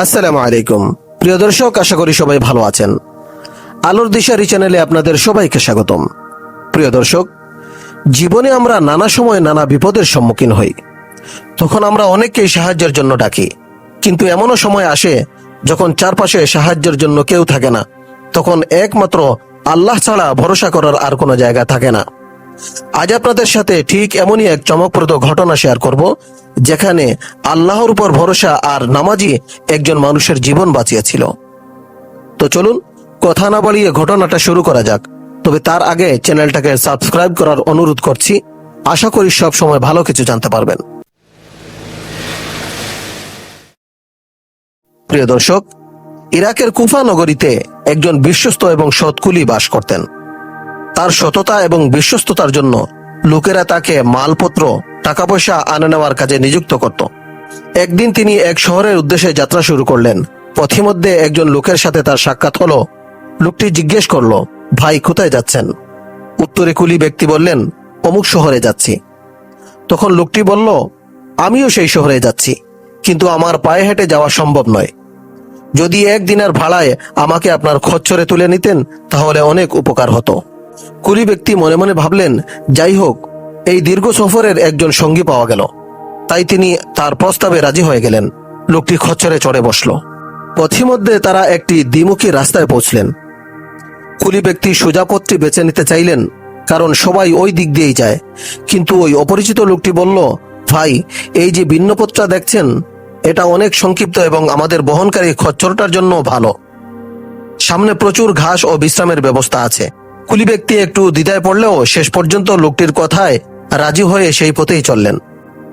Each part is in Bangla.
আসসালামু আলাইকুম। প্রিয় দর্শক, আশা করি সবাই ভালো আছেন। আলোর দিশারি চ্যানেলে আপনাদের সবাইকে স্বাগতম। প্রিয় দর্শক, জীবনে আমরা নানা সময় নানা বিপদের সম্মুখীন হই। তখন আমরা অনেককেই সাহায্যের জন্য ডাকি। কিন্তু এমনও সময় আসে, যখন চারপাশে সাহায্যের জন্য কেউ থাকে না। তখন একমাত্র আল্লাহ ছাড়া ভরসা করার আর কোনো জায়গা থাকে না। আজ আপনাদের সাথে ঠিক এমনই এক চমকপ্রদ ঘটনা শেয়ার করব, যেখানে আল্লাহর উপর ভরসা আর নামাজি একজন মানুষের জীবন বাঁচিয়েছিল। তো চলুন, কথা না বাড়িয়ে ঘটনাটা শুরু করা যাক। তবে তার আগে চ্যানেলটাকে সাবস্ক্রাইব করার অনুরোধ করছি। আশা করি সব সময় ভালো কিছু জানতে পারবেন। প্রিয় দর্শক, ইরাকের কুফা নগরীতে একজন বিশ্বস্ত এবং সৎকুলি বাস করতেন। তার সততা এবং বিশ্বস্ততার জন্য লোকেরা তাকে মালপত্র টাকা পয়সা আনে নেওয়ার কাজে নিযুক্ত করত। একদিন তিনি এক শহরের উদ্দেশ্যে যাত্রা শুরু করলেন। পথিমধ্যে একজন লোকের সাথে তার সাক্ষাৎ হলো। লোকটি জিজ্ঞেস করল, ভাই, কোথায় যাচ্ছেন? উত্তরে কুলি ব্যক্তি বললেন, অমুক শহরে যাচ্ছি। তখন লোকটি বলল, আমিও সেই শহরে যাচ্ছি, কিন্তু আমার পায়ে হেঁটে যাওয়া সম্ভব নয়। যদি একদিনের ভাড়ায় আমাকে আপনার খচ্চরে তুলে নিতেন, তাহলে অনেক উপকার হতো। কুলি ব্যক্তি মনে মনে ভাবলেন, যাই হোক, এই দীর্ঘ সফরের একজন সঙ্গী পাওয়া গেল। তাই তিনি তার প্রস্তাবে রাজি হয়ে গেলেন। লোকটি খচ্চরে চড়ে বসল। পথিমধ্যে তারা একটি দ্বিমুখী রাস্তায় পৌঁছলেন। কুলি ব্যক্তি সোজাপথটি বেছে নিতে চাইলেন, কারণ সবাই ওই দিক দিয়েই যায়। কিন্তু ওই অপরিচিত লোকটি বলল, ভাই, এই যে ভিন্নপত্রা দেখছেন, এটা অনেক সংক্ষিপ্ত এবং আমাদের বহনকারী খচ্চরটার জন্য ভালো। সামনে প্রচুর ঘাস ও বিশ্রামের ব্যবস্থা আছে। কুলি ব্যক্তি একটু দ্বিধায় পড়লেও শেষ পর্যন্ত লোকটির কথায় রাজি হয়ে সেই পথেই চললেন।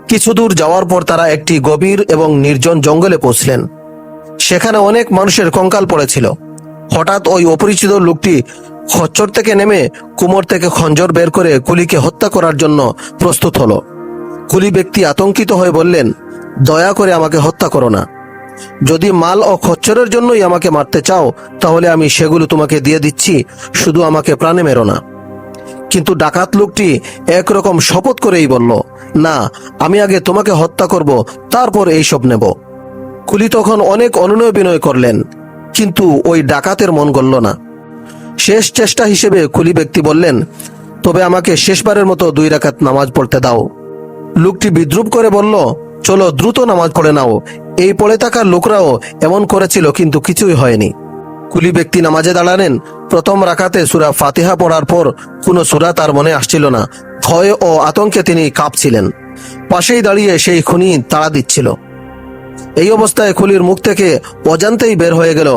কিছু দূর যাওয়ার পর তারা একটি গভীর এবং নির্জন জঙ্গলে পৌঁছলেন। সেখানে অনেক মানুষের কঙ্কাল পড়েছিল। হঠাৎ ওই অপরিচিত লোকটি খচ্চর থেকে নেমে কুমোর থেকে খঞ্জর বের করে কুলিকে হত্যা করার জন্য প্রস্তুত হলো। কুলি ব্যক্তি আতঙ্কিত হয়ে বললেন, দয়া করে আমাকে হত্যা করো না। যদি মাল ও খচ্চরের জন্যই আমাকে মারতে চাও, তাহলে আমি সেগুলো তোমাকে দিয়ে দিচ্ছি, শুধু আমাকে প্রাণে মেরো না। কিন্তু ডাকাত লোকটি একরকম শপথ করেই বলল, না, আমি আগে তোমাকে হত্যা করব, তারপর এইসব নেব। কুলি তখন অনেক অনুনয় বিনয় করলেন, কিন্তু ওই ডাকাতের মন গলল না। শেষ চেষ্টা হিসেবে কুলি ব্যক্তি বললেন, তবে আমাকে শেষবারের মতো দুই রাকাত নামাজ পড়তে দাও। লোকটি বিদ্রুপ করে বলল চলো দ্রুত নামাজ পড়ে নাও। এই পড়ে থাকা লোকরাও এমন করেছিল, কিন্তু কিছুই হয়নি। কুলি ব্যক্তি নামাজে দাঁড়ালেন। প্রথম রাখাতে সুরা ফাতিহা পড়ার পর কোনো সুরা তার মনে আসছিল না। ভয় ও আতঙ্কে তিনি কাঁপছিলেন। পাশেই দাঁড়িয়ে সেই খুনি তাড়া দিচ্ছিল। এই অবস্থায় খুলির মুখ থেকে অজান্তেই বের হয়ে গেল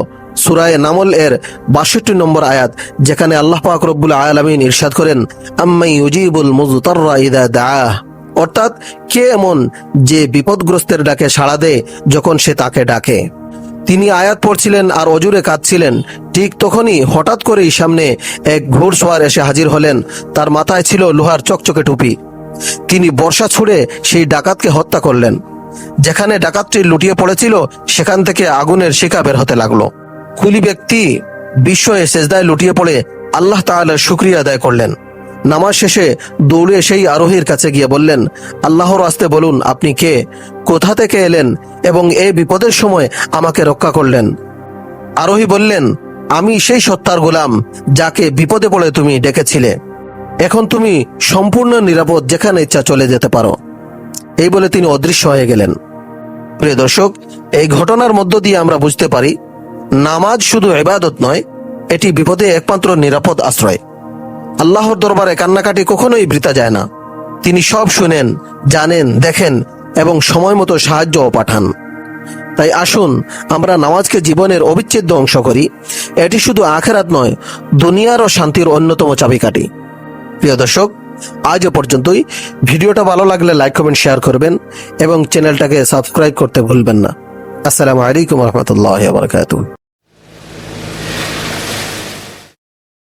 সুরায় নামল এর বাষট্টি নম্বর আয়াত, যেখানে আল্লাহ পাক রব্বুল আলামিন ইরশাদ করেন আম্মাই উজিবুল মুজতাররা ইদা দাআহ। অর্থাৎ কে এমন যে বিপদগ্রস্তের ডাকে সাড়া দেয় যখন সে তাকে ডাকে? তিনি আয়াত পড়ছিলেন আর অজুরে কাঁদছিলেন। ঠিক তখনই হঠাৎ করেই সামনে এক ঘোড়সওয়ার এসে হাজির হলেন। তার মাথায় ছিল লোহার চকচকে টুপি। তিনি বর্ষা ছুড়ে সেই ডাকাতকে হত্যা করলেন। যেখানে ডাকাতটি লুটিয়ে পড়েছিল, সেখান থেকে আগুনের শিকা বের হতে লাগল। কুলি ব্যক্তি বিস্ময়ে সেজদায় লুটিয়ে পড়ে আল্লাহ তাআলার শুক্রিয়া আদায় করলেন। নামাজ শেষে দৌড়ে সেই আরোহীর কাছে গিয়ে বললেন, আল্লাহর আস্তে বলুন, আপনি কে? কোথা থেকে এলেন? এবং এই বিপদের সময় আমাকে রক্ষা করলেন। আরোহী বললেন, আমি সেই সত্তার গোলাম, যাকে বিপদে পড়ে তুমি ডেকেছিলে। এখন তুমি সম্পূর্ণ নিরাপদ যেখানে ইচ্ছা চলে যেতে পারো। এই বলে তিনি অদৃশ্য হয়ে গেলেন। প্রিয় দর্শক, এই ঘটনার মধ্য দিয়ে আমরা বুঝতে পারি, নামাজ শুধু এবাদত নয়, এটি বিপদে একমাত্র নিরাপদ আশ্রয়। আল্লাহর দরবারে কান্নাকাটি কখনোই বৃতা যায় না। তিনি সব শুনেন, জানেন, দেখেন এবং সময় মতো সাহায্যও পাঠান। তাই আসুন, আমরা নামাজকে জীবনের অবিচ্ছেদ্য অংশ করি। এটি শুধু আখেরাত নয় দুনিয়ার ও শান্তির অন্যতম চাবিকাঠি। প্রিয় দর্শক, আজ পর্যন্তই। ভিডিওটা ভালো লাগলে লাইক, কমেন্ট, শেয়ার করবেন এবং চ্যানেলটাকে সাবস্ক্রাইব করতে ভুলবেন না। আসসালামু আলাইকুম রহমতুল্লাহ